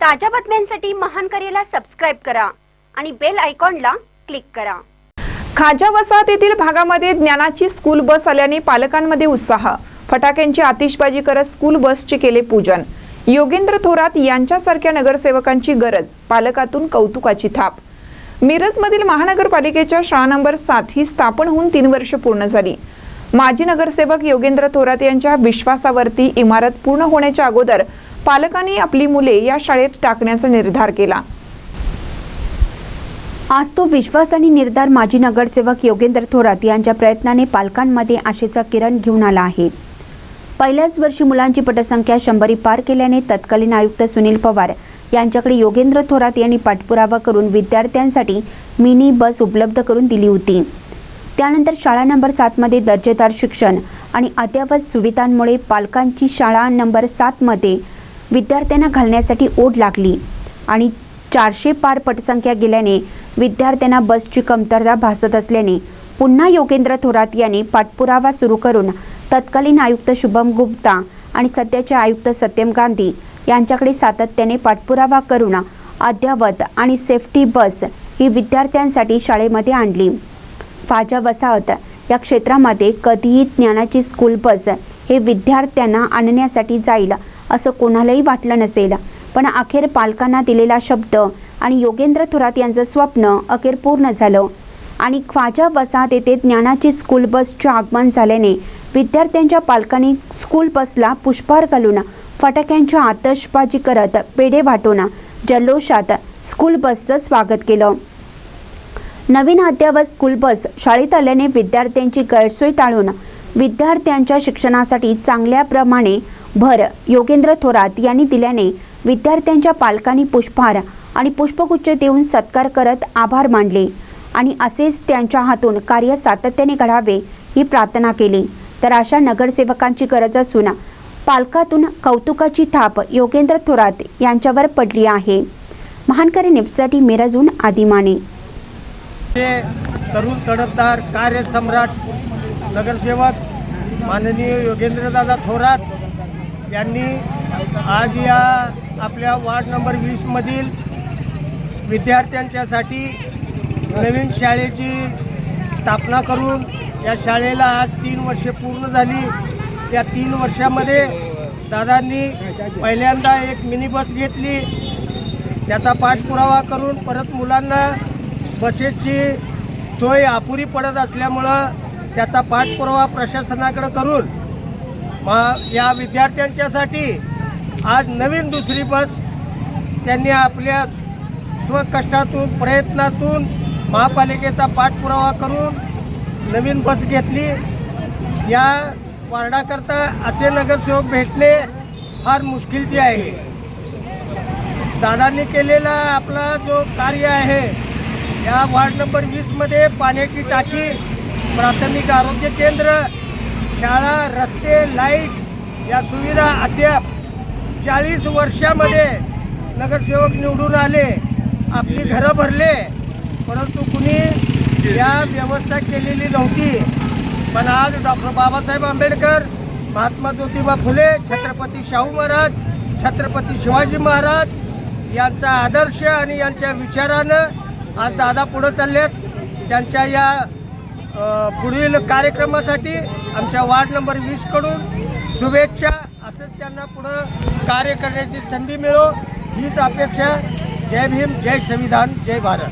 ताज्या बातम्यांसाठी महान करेला सबस्क्राईब करा आणि बेल आयकॉनला क्लिक करा. खाजा वसाहत येथील भागामध्ये ज्ञानाची स्कूल बस आल्याने पालकांमध्ये उत्साह. फटाक्यांची आतिषबाजी करत स्कूल बसचे केले पूजन. योगेंद्र थोरात यांच्यासारख्या नगरसेवकांची गरज पालकातून कौतुकाची थाप. मिरजमधील महानगरपालिकेच्या शाळा नंबर सात ही स्थापन होऊन तीन वर्ष पूर्ण झाली. माजी नगरसेवक योगेंद्र थोरात यांच्या विश्वासावरती इमारत पूर्ण होण्याच्या अगोदर पालकांनी आपली मुले या शाळेत टाकण्याचा निर्धार केला. आज तो विश्वास आणि निर्धार माजी नगरसेवक योगेंद्र थोरात यांच्या प्रयत्नाने पालकांमध्ये आशेचा किरण घेऊन आला आहे. पहिल्याच वर्षी मुलांची पटसंख्या शंभरी पार केल्याने तत्कालीन आयुक्त सुनील पवार यांच्याकडे योगेंद्र थोरात यांनी पाठपुरावा करून विद्यार्थ्यांसाठी मिनी बस उपलब्ध करून दिली होती. त्यानंतर शाळा नंबर सातमध्ये दर्जेदार शिक्षण आणि अद्ययावत सुविधांमुळे पालकांची शाळा नंबर सातमध्ये विद्यार्थ्यांना घालण्यासाठी ओढ लागली आणि चारशे पार पटसंख्या गेल्याने विद्यार्थ्यांना बसची कमतरता भासत असल्याने पुन्हा योगेंद्र थोरात यांनी पाठपुरावा सुरू करून तत्कालीन आयुक्त शुभम गुप्ता आणि सध्याचे आयुक्त सत्यम गांधी यांच्याकडे सातत्याने पाठपुरावा करून अद्यावत आणि सेफ्टी बस ही विद्यार्थ्यांसाठी शाळेमध्ये आणली. फाजा वसाहत या क्षेत्रामध्ये कधीही ज्ञानाची स्कूल बस हे विद्यार्थ्यांना आणण्यासाठी जाईल असं कोणालाही वाटलं नसेल. पण अखेर पालकांना दिलेला शब्द आणि योगेंद्र थोरात यांचं स्वप्न अखेर पूर्ण झालं. आणि ख्वाजा वसाहत येथे ज्ञानाची स्कूल बसचे आगमन झाल्याने विद्यार्थ्यांच्या पालकांनी स्कूल बसला पुष्पहार घालून फटाक्यांची आतषबाजी करत पेढे वाटून जल्लोषात स्कूल बसचं स्वागत केलं. नवीन अद्यावत स्कूल बस शाळेत आल्याने विद्यार्थ्यांची गैरसोय टाळून विद्यार्थ्यांच्या शिक्षणासाठी चांगल्याप्रमाणे भर योगेंद्र थोरात यांनी दिल्याने विद्यार्थ्यांच्या पालकांनी पुष्पहार आणि पुष्पगुच्छ देऊन सत्कार करत आभार मानले आणि असेच त्यांच्या हातून कार्य सातत्याने घडावे ही प्रार्थना केली. तर अशा नगरसेवकांची गरज असून पालकातून कौतुकाची थाप योगेंद्र थोरात यांच्यावर पडली आहे. महानकरी निप्ससाठी मिरजून आदिमाने तरुण तडफदार कार्यसम्राट नगरसेवक माननीय योगेंद्रदादा थोरात यांनी आज या आपल्या वार्ड नंबर वीसमधील विद्यार्थ्यांच्यासाठी नवीन शाळेची स्थापना करून या शाळेला आज तीन वर्षे पूर्ण झाली. या तीन वर्षामध्ये दादांनी पहिल्यांदा एक मिनी बस घेतली. त्याचा पाठपुरावा करून परत मुलांना बसेसची सोय अपुरी पडत असल्यामुळं त्याचा पाठपुरावा प्रशासनाकडे करून मग या विद्यार्थ्यांच्यासाठी आज नवीन दुसरी बस त्यांनी आपल्या स्वकष्टातून प्रयत्नातून महापालिकेचा पाठपुरावा करून नवीन बस घेतली. या वार्डाकरता असे नगरसेवक भेटणे फार मुश्किलचे आहे. दादांनी केलेला आपला जो कार्य आहे या वार्ड नंबर वीसमध्ये पाण्याची टाकी प्राथमिक आरोग्य केंद्र शाळा रस्ते लाइट या सुविधा अद्याप चाळीस वर्षामध्ये नगरसेवक निवडून आले आपली घरं भरले परंतु कुणी या व्यवस्था केलेली नव्हती. पण आज डॉक्टर बाबासाहेब आंबेडकर महात्मा ज्योतिबा फुले छत्रपती शाहू महाराज छत्रपती शिवाजी महाराज यांचा आदर्श आणि यांच्या विचारानं आज दादा पुढं चाललेत. त्यांच्या या पुढील कार्यक्रमासाठी आमच्या वार्ड नंबर वीसकडून शुभेच्छा. असंच त्यांना पुढं कार्य करण्याची संधी मिळो. हीच अपेक्षा. जय भीम जय संविधान जय भारत.